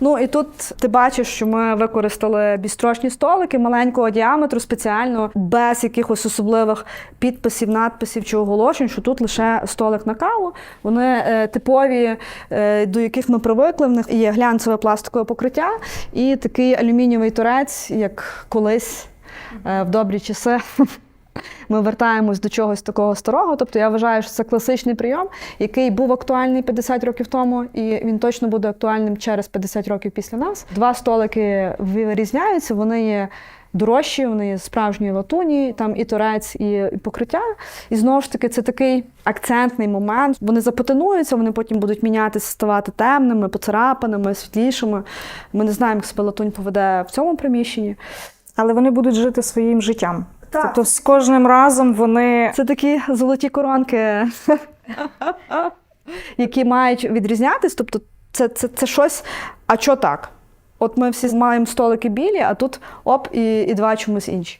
Ну і тут ти бачиш, що ми використали бістрошні столики маленького діаметру спеціально, без якихось особливих підписів, надписів чи оголошень, що тут лише столик на каву. Вони е, типові, е, до яких ми привикли. В них є глянцеве пластикове покриття і такий алюмінієвий торець, як колись е, в добрі часи. Ми вертаємось до чогось такого старого. Тобто я вважаю, що це класичний прийом, який був актуальний 50 років тому, і він точно буде актуальним через 50 років після нас. Два столики вирізняються, вони є. Дорожчі, вони є справжньої латуні, там і торець, і, і покриття. І знову ж таки, це такий акцентний момент. Вони запатинуються, вони потім будуть мінятися, ставати темними, поцарапаними, світлішими. Ми не знаємо, як себе латунь поведе в цьому приміщенні. Але вони будуть жити своїм життям. Так. Тобто з кожним разом вони Це такі золоті коронки, які мають відрізнятись. Тобто, це, це, це щось. А що так? От ми всі маємо столики білі, а тут оп, і, і два чомусь інші.